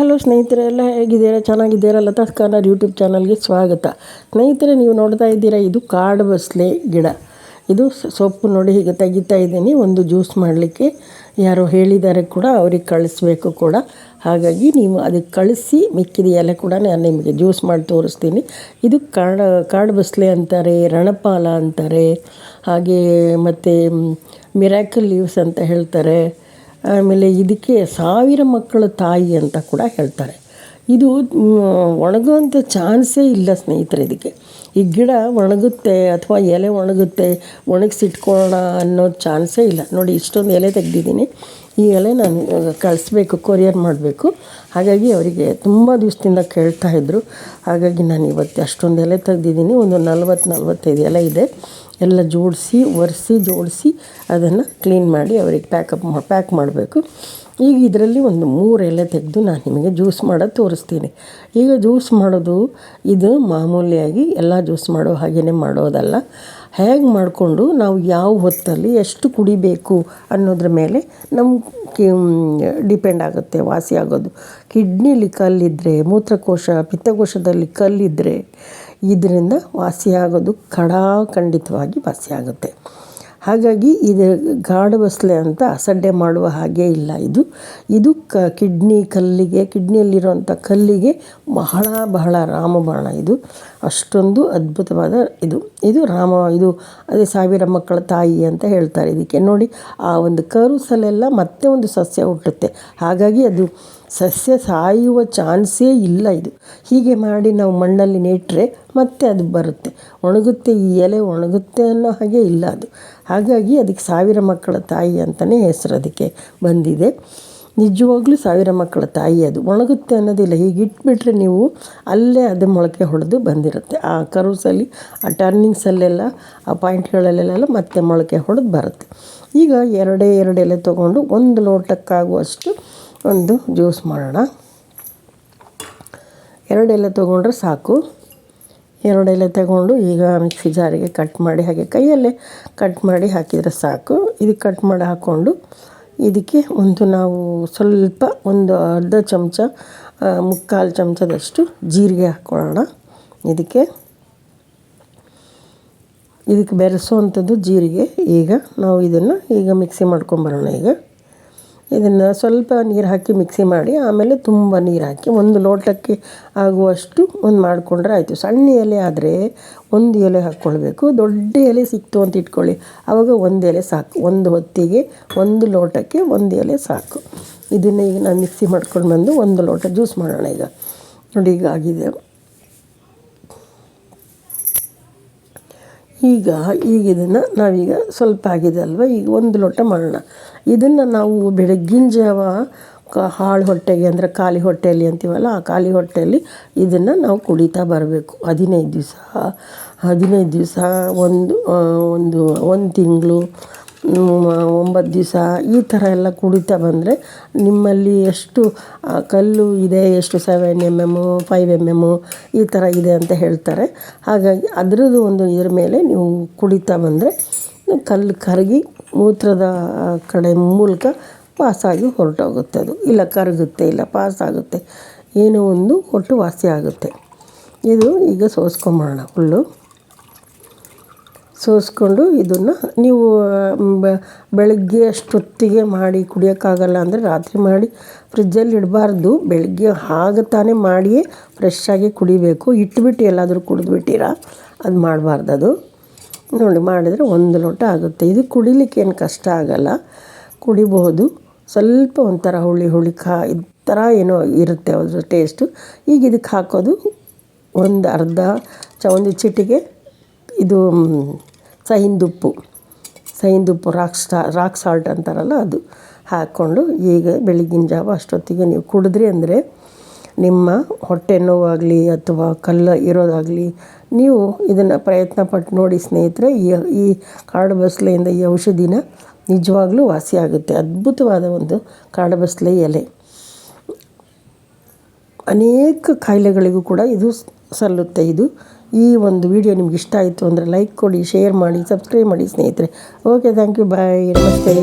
Hello ಸ್ನೇಹಿತರೆ, ಎಲ್ಲ ಹೇಗಿದ್ದೀರಾ? ಚೆನ್ನಾಗಿದ್ದೀರಾ ಲತಾ ಕಾರ್ನರ್ ಯೂಟ್ಯೂಬ್ ಚಾನಲ್ಗೆ ಸ್ವಾಗತ. ಸ್ನೇಹಿತರೆ, ನೀವು ನೋಡ್ತಾ ಇದ್ದೀರಾ, ಇದು ಕಾಡು ಬಸಳೆ ಗಿಡ. ಇದು ಸೊಪ್ಪು ನೋಡಿ ಹೀಗೆ ತೆಗಿತಾ ಇದ್ದೀನಿ. ಒಂದು ಜ್ಯೂಸ್ ಮಾಡಲಿಕ್ಕೆ ಯಾರೋ ಹೇಳಿದ್ದಾರೆ ಕೂಡ, ಅವ್ರಿಗೆ ಕಳಿಸ್ಬೇಕು ಕೂಡ. ಹಾಗಾಗಿ ನೀವು ಅದಕ್ಕೆ ಕಳಿಸಿ, ಮಿಕ್ಕಿದ ಎಲೆ ಕೂಡ ನಾನು ನಿಮಗೆ ಜ್ಯೂಸ್ ಮಾಡಿ ತೋರಿಸ್ತೀನಿ. ಇದು ಕಾಡು ಕಾಡು ಬಸಳೆ ಅಂತಾರೆ, ರಣಪಾಲ ಅಂತಾರೆ, ಹಾಗೆ ಮತ್ತು ಮಿರಾಕಲ್ ಲೀವ್ಸ್ ಅಂತ ಹೇಳ್ತಾರೆ. ಆಮೇಲೆ ಇದಕ್ಕೆ ಸಾವಿರ ಮಕ್ಕಳ ತಾಯಿ ಅಂತ ಕೂಡ ಹೇಳ್ತಾರೆ. ಇದು ಒಣಗುವಂಥ ಚಾನ್ಸೇ ಇಲ್ಲ ಸ್ನೇಹಿತರೆ ಇದಕ್ಕೆ. ಈ ಗಿಡ ಒಣಗುತ್ತೆ ಅಥವಾ ಎಲೆ ಒಣಗುತ್ತೆ, ಒಣಗಿಸಿಟ್ಕೊಳ್ಳೋಣ ಅನ್ನೋ ಚಾನ್ಸೇ ಇಲ್ಲ. ನೋಡಿ, ಇಷ್ಟೊಂದು ಎಲೆ ತೆಗೆದಿದ್ದೀನಿ. ಈ ಎಲೆ ನಾನು ಕಳಿಸ್ಬೇಕು, ಕೊರಿಯರ್ ಮಾಡಬೇಕು. ಹಾಗಾಗಿ ಅವರಿಗೆ ತುಂಬ ದಿವಸದಿಂದ ಕೇಳ್ತಾ ಇದ್ದರು ಹಾಗಾಗಿ ನಾನು ಇವತ್ತು ಅಷ್ಟೊಂದು ಎಲೆ ತೆಗೆದಿದ್ದೀನಿ. ಒಂದು ನಲ್ವತ್ತು ನಲ್ವತ್ತೈದು ಎಲೆ ಇದೆ. ಎಲ್ಲ ಜೋಡಿಸಿ, ಒರೆಸಿ, ಜೋಡಿಸಿ ಅದನ್ನು ಕ್ಲೀನ್ ಮಾಡಿ ಅವರಿಗೆ ಪ್ಯಾಕಪ್ ಪ್ಯಾಕ್ ಮಾಡಬೇಕು. ಈಗ ಇದರಲ್ಲಿ ಒಂದು ಮೂರು ಎಲೆ ತೆಗೆದು ನಾನು ನಿಮಗೆ ಜ್ಯೂಸ್ ಮಾಡೋದು ತೋರಿಸ್ತೀನಿ. ಈಗ ಜ್ಯೂಸ್ ಮಾಡೋದು ಇದು ಮಾಮೂಲಿಯಾಗಿ ಎಲ್ಲ ಜ್ಯೂಸ್ ಮಾಡೋ ಹಾಗೆಯೇ ಮಾಡೋದಲ್ಲ. ಹೇಗೆ ಮಾಡಿಕೊಂಡು ನಾವು ಯಾವ ಹೊತ್ತಲ್ಲಿ ಎಷ್ಟು ಕುಡಿಬೇಕು ಅನ್ನೋದ್ರ ಮೇಲೆ ನಮ್ಮ ಡಿಪೆಂಡ್ ಆಗುತ್ತೆ, ವಾಸಿ ಆಗೋದು. ಕಿಡ್ನಿಲಿ ಕಲ್ಲಿದ್ದರೆ ಮೂತ್ರಕೋಶ, ಪಿತ್ತಕೋಶದಲ್ಲಿ ಕಲ್ಲಿದ್ದರೆ ಇದರಿಂದ ವಾಸಿಯಾಗೋದು ಖಡಾಖಂಡಿತವಾಗಿ ವಾಸಿಯಾಗುತ್ತೆ ಹಾಗಾಗಿ ಇದು ಗಾಢ ಬಸಳೆ ಅಂತ ಅಸಡ್ಡೆ ಮಾಡುವ ಹಾಗೆ ಇಲ್ಲ ಇದು. ಇದು ಕ ಕಿಡ್ನಿ ಕಲ್ಲಿಗೆ, ಕಿಡ್ನಿಯಲ್ಲಿರುವಂಥ ಕಲ್ಲಿಗೆ ಬಹಳ ಬಹಳ ರಾಮಬಾಣ ಇದು. ಅಷ್ಟೊಂದು ಅದ್ಭುತವಾದ ಇದು. ಇದು ರಾಮ, ಇದು ಅದೇ ಸಾವಿರ ಮಕ್ಕಳ ತಾಯಿ ಅಂತ ಹೇಳ್ತಾರೆ ಇದಕ್ಕೆ. ನೋಡಿ, ಆ ಒಂದು ಕರುಸಲೆಲ್ಲ ಮತ್ತೆ ಒಂದು ಸಸ್ಯ ಹುಟ್ಟುತ್ತೆ. ಹಾಗಾಗಿ ಅದು ಸಸ್ಯ ಸಾಯುವ ಚಾನ್ಸೇ ಇಲ್ಲ ಇದು. ಹೀಗೆ ಮಾಡಿ ನಾವು ಮಣ್ಣಲ್ಲಿ ನೆಟ್ಟರೆ ಮತ್ತೆ ಅದು ಬರುತ್ತೆ. ಒಣಗುತ್ತೆ ಈ ಎಲೆ ಒಣಗುತ್ತೆ ಅನ್ನೋ ಹಾಗೆ ಇಲ್ಲ ಅದು. ಹಾಗಾಗಿ ಅದಕ್ಕೆ ಸಾವಿರ ಮಕ್ಕಳ ತಾಯಿ ಅಂತಲೇ ಹೆಸರು ಅದಕ್ಕೆ ಬಂದಿದೆ. ನಿಜವಾಗ್ಲೂ ಸಾವಿರ ಮಕ್ಕಳ ತಾಯಿ ಅದು. ಒಣಗುತ್ತೆ ಅನ್ನೋದಿಲ್ಲ. ಹೀಗೆ ಇಟ್ಬಿಟ್ರೆ ನೀವು ಅಲ್ಲೇ ಅದು ಮೊಳಕೆ ಹೊಡೆದು ಬಂದಿರುತ್ತೆ. ಆ ಕರುಸಲ್ಲಿ, ಆ ಟರ್ನಿಂಗ್ಸಲ್ಲೆಲ್ಲ, ಆ ಪಾಯಿಂಟ್ಗಳಲ್ಲೆಲ್ಲ ಮತ್ತೆ ಮೊಳಕೆ ಹೊಡೆದು ಬರುತ್ತೆ. ಈಗ ಎರಡೇ ಎರಡೆಲೆ ತೊಗೊಂಡು ಒಂದು ಲೋಟಕ್ಕಾಗುವಷ್ಟು ಒಂದು ಜ್ಯೂಸ್ ಮಾಡೋಣ. ಎರಡು ಎಲೆ ತೊಗೊಂಡ್ರೆ ಸಾಕು. ಎರಡು ಎಲೆ ತಗೊಂಡು ಈಗ ಮಿಕ್ಸಿ ಜಾರಿಗೆ ಕಟ್ ಮಾಡಿ ಹಾಗೆ ಕೈಯಲ್ಲೇ ಕಟ್ ಮಾಡಿ ಹಾಕಿದರೆ ಸಾಕು. ಇದಕ್ಕೆ ಕಟ್ ಮಾಡಿ ಹಾಕ್ಕೊಂಡು ಇದಕ್ಕೆ ಒಂದು ನಾವು ಸ್ವಲ್ಪ ಒಂದು ಅರ್ಧ ಚಮಚ ಮುಕ್ಕಾಲು ಚಮಚದಷ್ಟು ಜೀರಿಗೆ ಹಾಕ್ಕೊಳ್ಳೋಣ ಇದಕ್ಕೆ ಇದಕ್ಕೆ ಬೆರೆಸುವಂಥದ್ದು ಜೀರಿಗೆ. ಈಗ ನಾವು ಇದನ್ನು ಈಗ ಮಿಕ್ಸಿ ಮಾಡ್ಕೊಂಬರೋಣ ಈಗ. ಇದನ್ನು ಸ್ವಲ್ಪ ನೀರು ಹಾಕಿ ಮಿಕ್ಸಿ ಮಾಡಿ, ಆಮೇಲೆ ತುಂಬ ನೀರು ಹಾಕಿ ಒಂದು ಲೋಟಕ್ಕೆ ಆಗುವಷ್ಟು ಒಂದು ಮಾಡಿಕೊಂಡ್ರೆ ಆಯಿತು. ಸಣ್ಣ ಎಲೆ ಆದರೆ ಒಂದು ಎಲೆ ಹಾಕ್ಕೊಳ್ಬೇಕು ದೊಡ್ಡ ಎಲೆ ಸಿಕ್ತು ಅಂತ ಇಟ್ಕೊಳ್ಳಿ. ಆವಾಗ ಒಂದು ಎಲೆ ಸಾಕು. ಒಂದು ಹೊತ್ತಿಗೆ ಒಂದು ಲೋಟಕ್ಕೆ ಒಂದು ಎಲೆ ಸಾಕು. ಇದನ್ನು ಈಗ ನಾನು ಮಿಕ್ಸಿ ಮಾಡ್ಕೊಂಡು ಬಂದು ಒಂದು ಲೋಟ ಜ್ಯೂಸ್ ಮಾಡೋಣ ಈಗ. ನೋಡಿ ಈಗ ಆಗಿದೆ. ಈಗ ಈಗ ಇದನ್ನು ನಾವೀಗ ಸ್ವಲ್ಪ ಆಗಿದೆ ಅಲ್ವಾ? ಈಗ ಒಂದು ಲೋಟ ಮಾಡೋಣ. ಇದನ್ನು ನಾವು ಬೆಳಗ್ಗಿನ ಜಾವ ಕ ಹಾಳು ಹೊಟ್ಟೆಗೆ ಅಂದರೆ ಖಾಲಿ ಹೊಟ್ಟೆಯಲ್ಲಿ ಅಂತೀವಲ್ಲ, ಆ ಖಾಲಿ ಹೊಟ್ಟೆಯಲ್ಲಿ ಇದನ್ನು ನಾವು ಕುಡಿತಾ ಬರಬೇಕು. ಹದಿನೈದು ದಿವಸ ಹದಿನೈದು ದಿವಸ, ಒಂದು ಒಂದು ಒಂದು ತಿಂಗಳು ಒಂಬತ್ತು ದಿವಸ ಈ ಥರ ಎಲ್ಲ ಕುಡಿತಾ ಬಂದರೆ ನಿಮ್ಮಲ್ಲಿ ಎಷ್ಟು ಕಲ್ಲು ಇದೆ, ಎಷ್ಟು seven M M five M M ಈ ಥರ ಇದೆ ಅಂತ ಹೇಳ್ತಾರೆ. ಹಾಗಾಗಿ ಅದರದ್ದು ಒಂದು ಇದ್ರ ಮೇಲೆ ನೀವು ಕುಡಿತಾ ಬಂದರೆ ಕಲ್ಲು ಕರಗಿ ಮೂತ್ರದ ಕಡೆ ಮೂಲಕ ಪಾಸಾಗಿ ಹೊರಟೋಗುತ್ತೆ ಅದು. ಇಲ್ಲ ಕರಗುತ್ತೆ, ಇಲ್ಲ ಪಾಸಾಗುತ್ತೆ. ಏನೋ ಒಂದು ಒಟ್ಟು ವಾಸಿ ಆಗುತ್ತೆ. ಇದು ಈಗ ಸೋಸ್ಕೊಂಬರೋಣ ಫುಲ್ಲು ಸೋಸ್ಕೊಂಡು ಇದನ್ನು ನೀವು ಬೆಳಗ್ಗೆ ಅಷ್ಟೊತ್ತಿಗೆ ಮಾಡಿ ಕುಡಿಯೋಕ್ಕಾಗಲ್ಲ ಅಂದರೆ ರಾತ್ರಿ ಮಾಡಿ ಫ್ರಿಜ್ಜಲ್ಲಿ ಇಡಬಾರ್ದು. ಬೆಳಗ್ಗೆ ಆಗ ತಾನೇ ಮಾಡಿಯೇ ಫ್ರೆಶ್ಶಾಗಿ ಕುಡಿಬೇಕು. ಇಟ್ಬಿಟ್ಟು ಎಲ್ಲಾದರೂ ಕುಡಿದ್ಬಿಟ್ಟಿರ? ಅದು ಮಾಡಬಾರ್ದು ಅದು ನೋಡಿ, ಮಾಡಿದರೆ ಒಂದು ಲೋಟ ಆಗುತ್ತೆ. ಇದು ಕುಡಿಲಿಕ್ಕೆ ಏನು ಕಷ್ಟ ಆಗಲ್ಲ. ಕುಡಿಬಹುದು. ಸ್ವಲ್ಪ ಒಂಥರ ಹುಳಿ ಹುಳಿ ಖಾ ಈ ಥರ ಏನೋ ಇರುತ್ತೆ ಅದರ ಟೇಸ್ಟು ಈಗ ಇದಕ್ಕೆ ಹಾಕೋದು ಒಂದು ಅರ್ಧ ಚ, ಒಂದು ಚಿಟಿಗೆ ಇದು ಸೈಂದುಪ್ಪು ಸೈಂದುಪ್ಪು ರಾಕ್ ರಾಕ್ ಸಾಲ್ಟ್ ಅಂತಾರಲ್ಲ ಅದು ಹಾಕ್ಕೊಂಡು ಈಗ ಬೆಳಗಿನ ಜಾವ ಅಷ್ಟೊತ್ತಿಗೆ ನೀವು ಕುಡಿದ್ರಿ ಅಂದರೆ ನಿಮ್ಮ ಹೊಟ್ಟೆ ನೋವಾಗಲಿ ಅಥವಾ ಕಲ್ಲು ಇರೋದಾಗಲಿ ನೀವು ಇದನ್ನು ಪ್ರಯತ್ನ ಪಟ್ಟು ನೋಡಿ ಸ್ನೇಹಿತರೆ, ಈ ಈ ಕಾಡು ಬಸಳೆಯಿಂದ ಈ ಔಷಧಿನ ನಿಜವಾಗ್ಲೂ ವಾಸಿ ಆಗುತ್ತೆ. ಅದ್ಭುತವಾದ ಒಂದು ಕಾಡು ಬಸಳೆ ಎಲೆ. ಅನೇಕ ಕಾಯಿಲೆಗಳಿಗೂ ಕೂಡ ಇದು ಸಲ್ಲುತ್ತೆ ಇದು. ಈ ಒಂದು ವಿಡಿಯೋ ನಿಮ್ಗೆ ಇಷ್ಟ ಆಯಿತು ಅಂದರೆ ಲೈಕ್ ಕೊಡಿ, ಶೇರ್ ಮಾಡಿ, ಸಬ್ಸ್ಕ್ರೈಬ್ ಮಾಡಿ ಸ್ನೇಹಿತರೆ. ಓಕೆ ಥ್ಯಾಂಕ್ ಯು ಬಾಯ್ ನಮಸ್ತೆ.